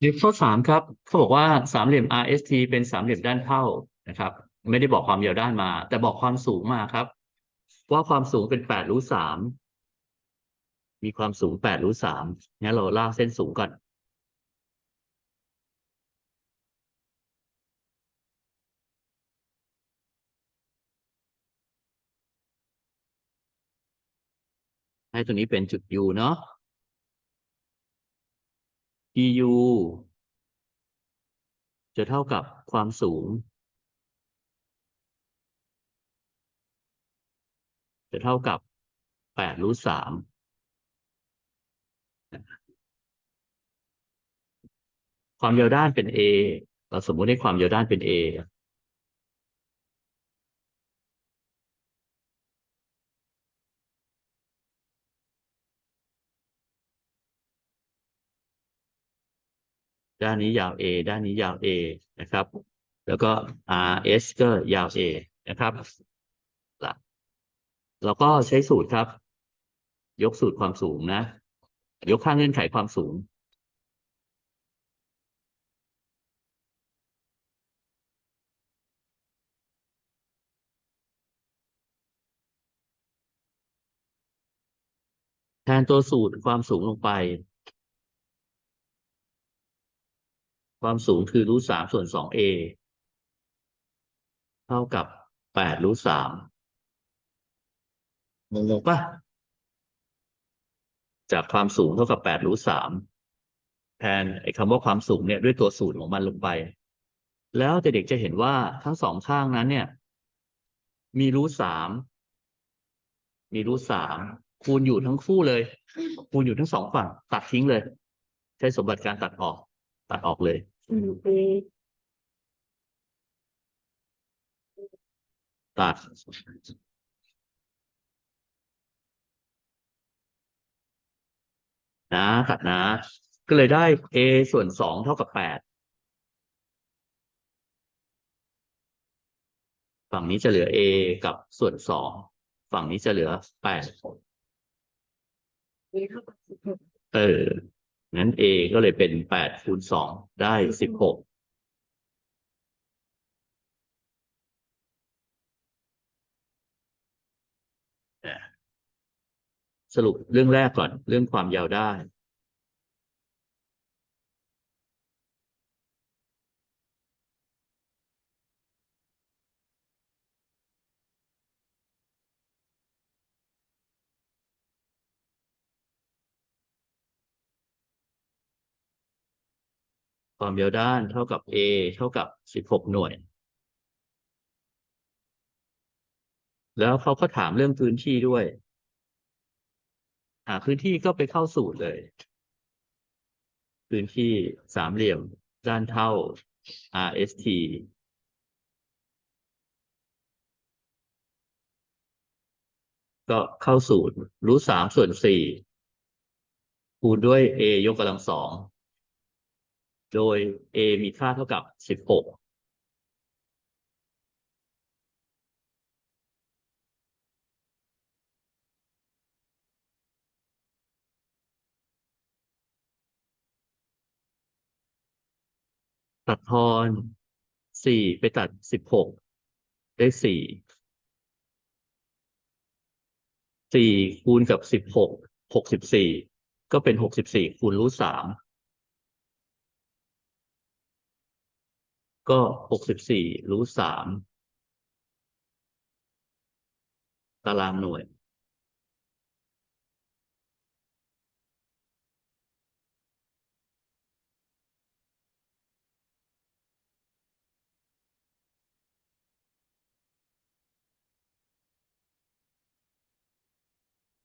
เดี๋ยวข้อสามครับเขาบอกว่าสามเหลี่ยม RST เป็นสามเหลี่ยมด้านเท่านะครับ ไม่ได้บอกความยาวด้านมา แต่บอกความสูงมาครับ ว่าความสูงเป็นแปดรูทสามมีความสูงแปดรูทสามงั้นเราลากเส้นสูงก่อนให้ตัวนี้เป็นจุด U เนาะ EU จะเท่ากับความสูง จะเท่ากับแปดรูทสามความยาวด้านเป็น A เราสมมติให้ความยาวด้านเป็น A ด้านนี้ยาว A ด้านนี้ยาว A นะครับ แล้วก็ RS ก็ยาว A นะครับ และเราก็ใช้สูตรครับ ยกสูตรความสูงนะ ยกค่าเงื่อนไขความสูง แทนตัวสูตรความสูงลงไป ความสูงคือรูทสามส่วนสองเอเท่ากับแปดรูทสามงงๆปะจากความสูงเท่ากับแปดรูทสามแทนไอ้คำว่าความสูงเนี่ยด้วยตัวสูตรของมันลงไป แล้วเด็กๆจะเห็นว่าทั้งสองข้างนั้นเนี่ย มีรูทสามมีรูทสามคูณอยู่ทั้งคู่เลย คูณอยู่ทั้งสองฝั่ง ตัดทิ้งเลย ใช้สมบัติการตัดออก ตัดออกเลย อืมเอตัดนะตัดนะ ก็เลยได้ a ส่วนสองเท่ากับแปดฝั่งนี้จะเหลือ a กับส่วนสองฝั่งนี้จะเหลือแปดเออ นั้น a ก็เลยเป็นแปดคูณสองได้สิบหกสรุปเรื่องแรกก่อนเรื่องความยาวได้ ความยาวด้านเท่ากับ a เท่ากับสิบหกหน่วย แล้วเขาก็ถามเรื่องพื้นที่ด้วยหาพื้นที่ก็ไปเข้าสูตรเลย พื้นที่สามเหลี่ยม ด้านเท่า RST ก็เข้าสูตรรูทสามส่วนสี่คูณด้วย a ยกกำลังสอง โดย a มีค่าเท่ากับสิบหกตัดทอนสี่ไปตัดสิบหกได้สี่สี่คูณกับสิบหกหกสิบสี่ก็เป็นหกสิบสี่คูณรูทสาม ก็หกสิบสี่รูทสามตารางหน่วย